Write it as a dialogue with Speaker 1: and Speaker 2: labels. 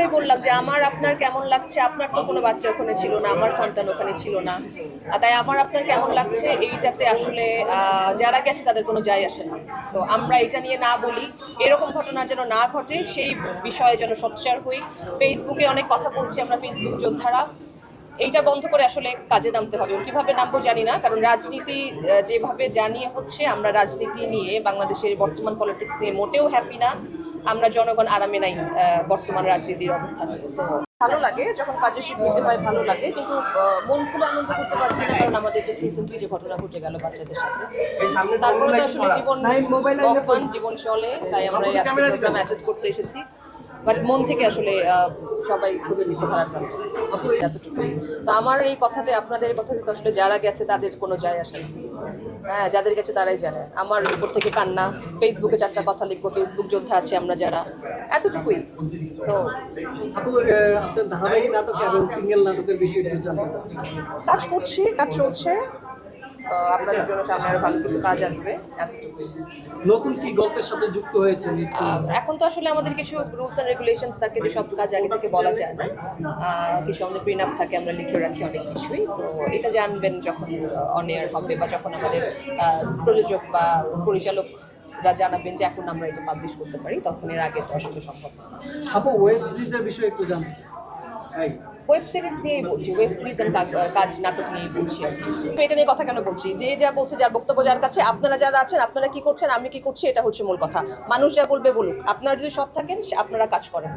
Speaker 1: এটাই বললাম যে আমার আপনার কেমন লাগছে? আপনার তো কোনো বাচ্চা ওখানে ছিল না, আমার সন্তান ওখানে ছিল না। তাই আমার আপনার কেমন লাগছে? এইটাতে আসলে যারা গেছে তাদের কোনো যায় আসে না। সো আমরা এটা নিয়ে না বলি। এরকম ঘটনা যেন না ঘটে, সেই বিষয়ে যেন সোচ্চার হই। ফেসবুকে অনেক কথা বলছি আমরা ফেসবুক যোদ্ধারা। এইটা বন্ধ করে আসলে কাজে নামতে হবে। কীভাবে নামবো জানি না কারণ রাজনীতি যেভাবে জানিয়ে হচ্ছে আমরা রাজনীতি নিয়ে বাংলাদেশের বর্তমান পলিটিক্স নিয়ে মোটেও হ্যাপি না। আমরা জনগণ আরামে নাই আহ, বর্তমান রাজনীতির অবস্থান। সো ভালো লাগে যখন কাজের স্বীকৃতি পায় ভালো লাগে। কিন্তু আহ, মন খুলে আনন্দ করতে পারছি না কারণ আমাদের যে রিসেন্টলি যে ঘটনা ঘটে গেল বাচ্চাদের সাথে। তারপরে তো আসলে জীবন জীবন চলে তাই আমরা এই আজকে প্রোগ্রাম অ্যাটেন্ড করতে এসেছি। বাট মন থেকে আসলে সবাই খুবই লিখে ভারাক্রান্ত এতটুকুই। তো আমার এই কথাতে আপনাদের কথাতে তো আসলে যারা গেছে তাদের কোনো যায় আসে না। হ্যাঁ যাদের গেছে তারাই জানে। আমার উপর থেকে কান্না ফেসবুকে চারটা কথা লিখব ফেসবুক যোদ্ধা আছে আমরা যারা। এতটুকুই। সো কাজ করছি কাজ চলছে। আপনাদের জন্য সামনে আরও ভালো কিছু কাজ আসবে এতটুকুই।
Speaker 2: নতুন কি গল্পের সাথে যুক্ত হয়েছেন
Speaker 1: আহ, এখন তো আসলে আমাদের কিছু রুলস অ্যান্ড রেগুলেশনস থাকে যে সব কাজ আগে থেকে বলা যায় না। কিছু আমাদের প্রিনাপ থাকে আমরা লিখে রাখি অনেক কিছুই। সো এটা জানবেন যখন অন এয়ার হবে বা যখন আমাদের প্রযোজক বা পরিচালকরা জানাবেন যে এখন আমরা এটা পাবলিশ করতে পারি তখন এর আগে তো আসলে সম্ভব না।
Speaker 2: আপু ওয়েব সিরিজের বিষয়ে একটু জানতে চাই।
Speaker 1: ওয়েব সিরিজ নিয়েই বলছি ওয়েব সিরিজ এন্ড কাজ নাটক নিয়েই বলছি পেটে নিয়ে কথা কেন বলছি? যে যা বলছে, যার বক্তব্য, যার কাছে আপনারা যারা আছেন, আপনারা কি করছেন, আমি কি করছি, এটা হচ্ছে মূল কথা। মানুষ যা বলবে বলুক। আপনারা যদি সৎ থাকেন আপনারা কাজ করেন।